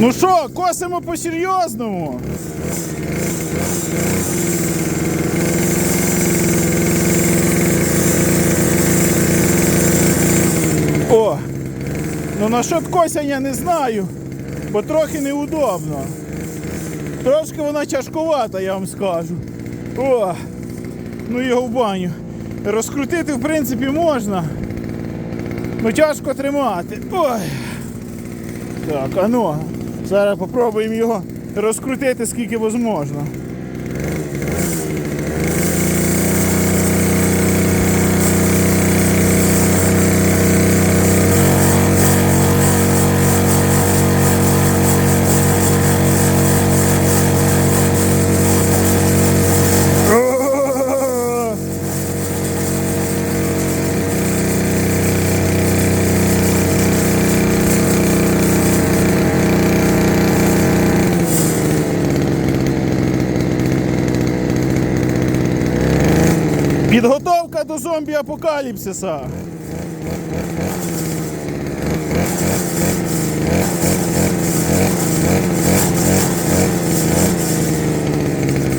Ну що, косимо по-серйозному? О! Ну насчет косяння не знаю, бо трохи неудобно. Трошки вона тяжкувата, я вам скажу. О! Ну його в баню. Розкрутити, в принципі, можна. Ну тяжко тримати. Ой. Так, а ну, зараз попробуємо його розкрутити скільки можна. Підготовка до зомбі-апокаліпсиса.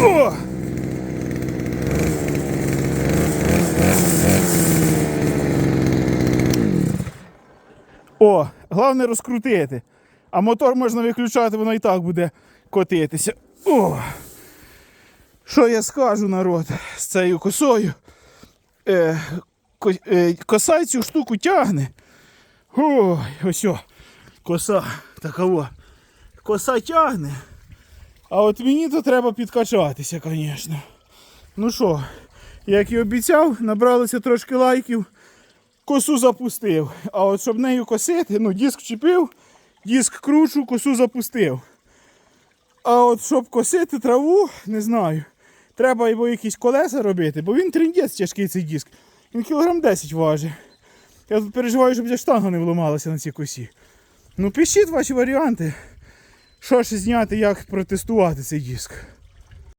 О! О, головне розкрутити. А мотор можна виключати, воно і так буде котитися. О! Що я скажу, народ, з цією косою? Е, ко, е, коса цю штуку тягне. Ой, ось коса такова. Коса тягне. А от мені то треба підкачатися, звісно. Ну що, як і обіцяв, набралося трошки лайків, косу запустив. А от щоб нею косити, ну, диск чіпив, диск кручу, косу запустив. А от щоб косити траву, не знаю. Треба його якісь колеса робити, бо він триндець тяжкий цей диск. Він кілограм 10 важить. Я тут переживаю, щоб ця штанга не вламалася на цій косі. Ну пишіть ваші варіанти. Що ж зняти, як протестувати цей диск.